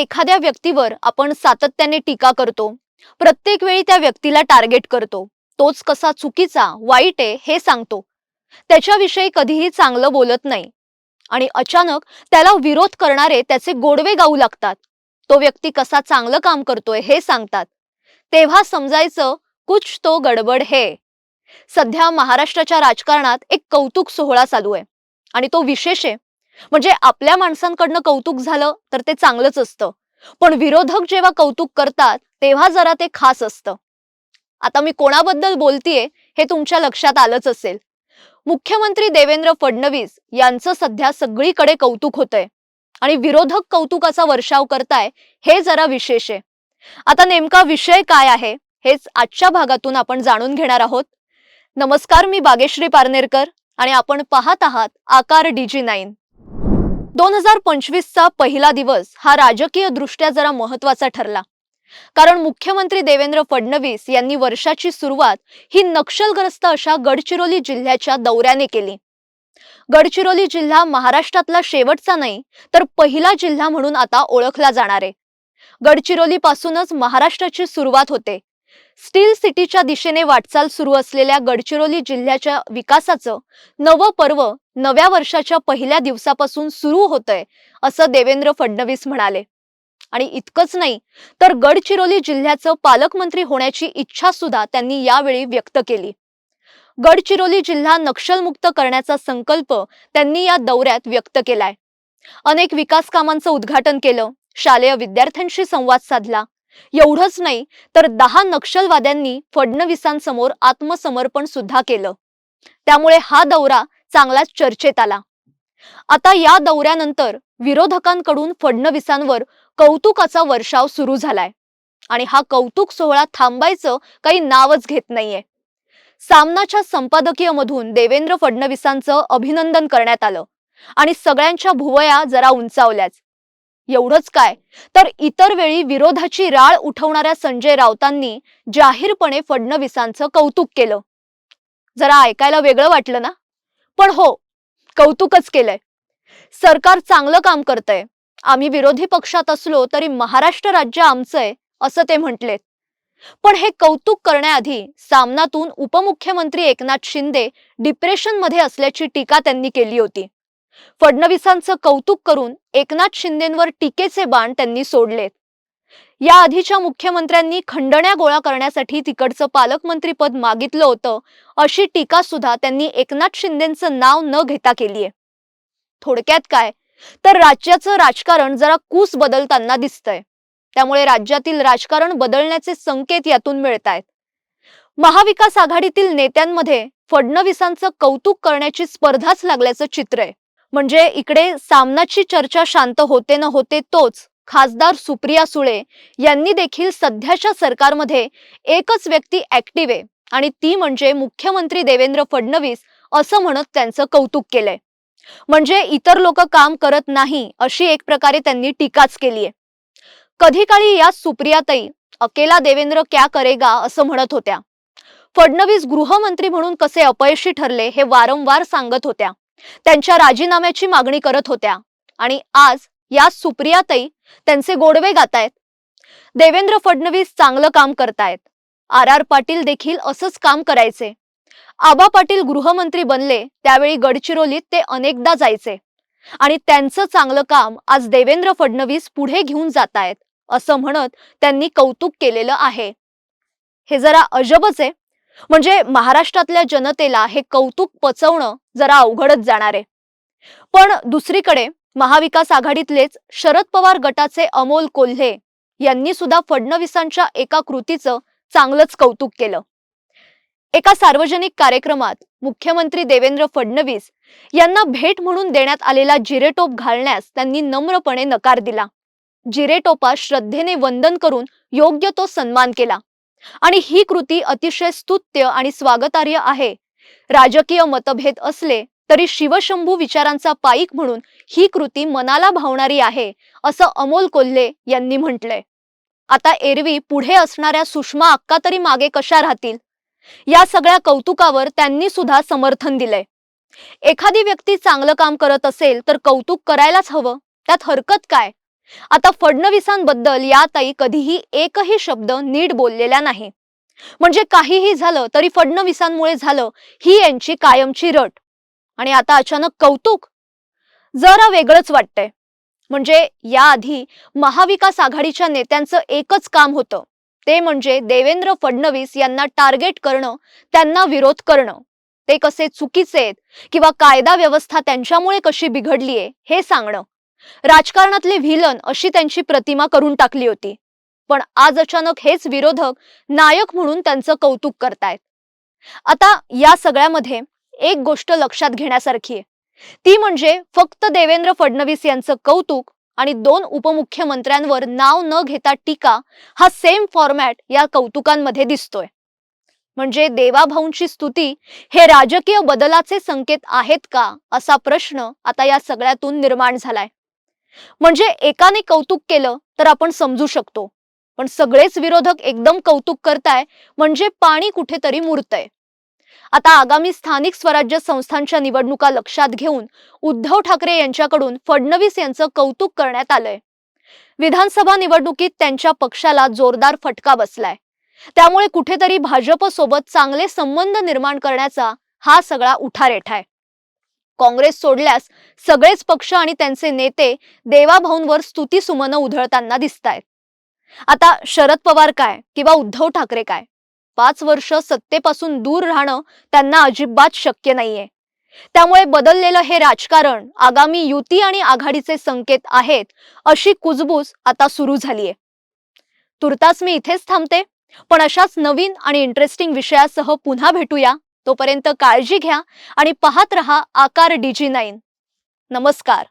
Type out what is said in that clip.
एखाद्या व्यक्तीवर आपण सातत्याने टीका करतो प्रत्येक वेळी त्या व्यक्तीला टार्गेट करतो तोच कसा चुकीचा वाईट आहे हे सांगतो. त्याच्याविषयी कधीही चांगलं बोलत नाही आणि अचानक त्याला विरोध करणारे त्याचे गोडवे गाऊ लागतात. तो व्यक्ती कसा चांगलं काम करतोय हे सांगतात. तेव्हा समजायचं कुछ तो गडबड है. सध्या महाराष्ट्राच्या राजकारणात एक कौतुक सोहळा चालू आहे आणि तो विशेष आहे. म्हणजे आपल्या माणसांकडनं कौतुक झालं तर ते चांगलंच असतं. पण विरोधक जेव्हा कौतुक करतात तेव्हा जरा ते खास असतं. आता मी कोणाबद्दल बोलतीये हे तुमच्या लक्षात आलंच असेल. मुख्यमंत्री देवेंद्र फडणवीस यांचं सध्या सगळीकडे कौतुक होतंय. आणि विरोधक कौतुकाचा वर्षाव करताय हे जरा विशेष आहे. आता नेमका विषय काय आहे हेच आजच्या भागातून आपण जाणून घेणार आहोत. नमस्कार मी बागेश्री पारनेरकर आणि आपण पाहत आहात आकार डीजी नाईन. दोन हजार पंचवीसचा पहिला दिवस हा राजकीय दृष्ट्या जरा महत्त्वाचा ठरला. कारण मुख्यमंत्री देवेंद्र फडणवीस यांनी वर्षाची सुरुवात ही नक्षलग्रस्त अशा गडचिरोली जिल्ह्याच्या दौऱ्याने केली. गडचिरोली जिल्हा महाराष्ट्रातला शेवटचा नाही तर पहिला जिल्हा म्हणून आता ओळखला जाणार आहे. गडचिरोलीपासूनच महाराष्ट्राची सुरुवात होते. स्टील सिटीच्या दिशेने वाटचाल सुरू असलेल्या गडचिरोली जिल्ह्याच्या विकासाचं नवं पर्व नव्या वर्षाच्या पहिल्या दिवसापासून सुरू होतंय असं देवेंद्र फडणवीस म्हणाले. आणि इतकंच नाही तर गडचिरोली जिल्ह्याचं पालकमंत्री होण्याची इच्छा सुद्धा त्यांनी यावेळी व्यक्त केली. गडचिरोली जिल्हा नक्षलमुक्त करण्याचा संकल्प त्यांनी या दौऱ्यात व्यक्त केलाय. अनेक विकास कामांचं उद्घाटन केलं शालेय विद्यार्थ्यांशी संवाद साधला एवढंच नाही तर दहा नक्षलवाद्यांनी फडणवीसांसमोर आत्मसमर्पण सुद्धा केलं. त्यामुळे हा दौरा चांगलाच चर्चेत आला. आता या दौऱ्यानंतर विरोधकांकडून फडणवीसांवर कौतुकाचा वर्षाव सुरू झालाय. आणि हा कौतुक सोहळा थांबायचं काही नावच घेत नाहीये. सामनाच्या संपादकीय मधून देवेंद्र फडणवीसांचं अभिनंदन करण्यात आलं. आणि सगळ्यांच्या भुवया जरा उंचावल्याच. एवढंच काय? तर इतर वेळी विरोधाची राळ उठवणाऱ्या संजय राऊतांनी जाहीरपणे फडणवीसांचं कौतुक केलं. जरा ऐकायला वेगळं वाटलं ना? पण हो कौतुकच केलंय. सरकार चांगलं काम करतंय. आम्ही विरोधी पक्षात असलो तरी महाराष्ट्र राज्य आमचंय असं ते म्हटलेत. पण हे कौतुक करण्याआधी सामनातून उपमुख्यमंत्री एकनाथ शिंदे डिप्रेशनमध्ये असल्याची टीका त्यांनी केली होती. फडणवीसांचं कौतुक करून एकनाथ शिंदेंवर टीकेचे बाण त्यांनी सोडलेत या आधीच्या मुख्यमंत्र्यांनी खंडण्या गोळा करण्यासाठी तिकडचं पालकमंत्रीपद मागितलं होतं अशी टीका सुद्धा त्यांनी एकनाथ शिंदेंचं नाव न घेता केलीये. थोडक्यात काय? तर राज्याचं राजकारण जरा कूस बदलताना दिसतंय. त्यामुळे राज्यातील राजकारण बदलण्याचे संकेत यातून मिळत आहेत महाविकास आघाडीतील नेत्यांमध्ये फडणवीसांचं कौतुक करण्याची स्पर्धाच लागल्याचं चित्र आहे. म्हणजे इकडे सामनाची चर्चा शांत होते न होते तोच खासदार सुप्रिया सुळे यांनी देखील सध्याच्या सरकारमध्ये एकच व्यक्ती ऍक्टिव्ह आहे. आणि ती म्हणजे मुख्यमंत्री देवेंद्र फडणवीस असं म्हणत त्यांचं कौतुक केलंय. म्हणजे इतर लोक काम करत नाही अशी एक प्रकारे त्यांनी टीकाच केली आहे कधी काळी या सुप्रियाताई अकेला देवेंद्र क्या करेगा असं म्हणत होत्या. फडणवीस गृहमंत्री म्हणून कसे अपयशी ठरले हे वारंवार सांगत होत्या. त्यांच्या राजीनाम्याची मागणी करत होत्या. आणि आज या सुप्रियाताई त्यांचे गोडवे गातायत. देवेंद्र फडणवीस चांगलं काम करतायत. आर आर पाटील देखील असंच काम करायचे. आबा पाटील गृहमंत्री बनले त्यावेळी गडचिरोलीत ते अनेकदा जायचे. आणि त्यांचं चांगलं काम आज देवेंद्र फडणवीस पुढे घेऊन जात आहेत असं म्हणत त्यांनी कौतुक केलेलं आहे. हे जरा अजबच आहे. म्हणजे महाराष्ट्रातल्या जनतेला हे कौतुक पचवणं जरा अवघडच जाणार आहे. पण दुसरीकडे महाविकास आघाडीतलेच शरद पवार गटाचे अमोल कोल्हे यांनी सुद्धा फडणवीसांच्या एका कृतीचं चांगलंच कौतुक केलं. एका सार्वजनिक कार्यक्रमात मुख्यमंत्री देवेंद्र फडणवीस यांना भेट म्हणून देण्यात आलेला जिरेटोप घालण्यास त्यांनी नम्रपणे नकार दिला. जिरेटोपा श्रद्धेने वंदन करून योग्य तो सन्मान केला. आणि ही कृती अतिशय स्तुत्य आणि स्वागतार्ह आहे. राजकीय मतभेद असले तरी शिवशंभू विचारांचा पाईक म्हणून ही कृती मनाला भावणारी आहे असं अमोल कोल्हे यांनी म्हटलंय. आता एरवी पुढे असणाऱ्या सुषमा अक्का तरी मागे कशा राहतील? या सगळ्या कौतुकावर त्यांनी सुद्धा समर्थन दिलंय. एखादी व्यक्ती चांगलं काम करत असेल तर कौतुक करायलाच हवं त्यात हरकत काय? आता फडणवीसांबद्दल या ताई कधीही एकही शब्द नीट बोललेला नाही. म्हणजे काहीही झालं तरी फडणवीसांमुळे झालं ही यांची कायमची रट. आणि आता अचानक कौतुक? जरा वेगळंच वाटतंय. म्हणजे याआधी महाविकास आघाडीच्या नेत्यांचं एकच काम होतं. ते म्हणजे देवेंद्र फडणवीस यांना टार्गेट करणं त्यांना विरोध करणं. ते कसे चुकीचे आहेत किंवा कायदा व्यवस्था त्यांच्यामुळे कशी बिघडलीये हे सांगणं. राजकारणातले व्हिलन अशी त्यांची प्रतिमा करून टाकली होती. पण आज अचानक हेच विरोधक नायक म्हणून त्यांचं कौतुक करतायत. आता या सगळ्यामध्ये एक गोष्ट लक्षात घेण्यासारखी आहे. ती म्हणजे फक्त देवेंद्र फडणवीस यांचं कौतुक आणि दोन उपमुख्यमंत्र्यांवर नाव न घेता टीका हा सेम फॉर्मॅट या कौतुकांमध्ये दिसतोय. म्हणजे देवाभाऊंची स्तुती हे राजकीय बदलाचे संकेत आहेत का असा प्रश्न आता या सगळ्यातून निर्माण झालाय. म्हणजे एकाने कौतुक केलं तर आपण समजू शकतो. पण सगळेच विरोधक एकदम कौतुक करताय म्हणजे पाणी कुठेतरी मुरतय. आता आगामी स्थानिक स्वराज्य संस्थांच्या निवडणुका लक्षात घेऊन उद्धव ठाकरे यांच्याकडून फडणवीस यांचं कौतुक करण्यात आलंय. विधानसभा निवडणुकीत त्यांच्या पक्षाला जोरदार फटका बसलाय. त्यामुळे कुठेतरी भाजप सोबत चांगले संबंध निर्माण करण्याचा हा सगळा उठारेठा आहे काँग्रेस सोडल्यास सगळेच पक्ष आणि त्यांचे नेते देवाभाऊंवर स्तुती सुमनं उधळताना दिसतायत. आता शरद पवार काय किंवा उद्धव ठाकरे काय? पाच वर्ष सत्तेपासून दूर राहणं त्यांना अजिबात शक्य नाहीये. त्यामुळे बदललेलं हे राजकारण आगामी युती आणि आघाडीचे संकेत आहेत अशी कुजबूज आता सुरू झालीये. तुर्तास मी इथेच थांबते पण अशाच नवीन आणि इंटरेस्टिंग विषयासह पुन्हा भेटूया. तोपर्यंत काळजी घ्या आणि पाहत रहा आकार डीजी नाईन. नमस्कार.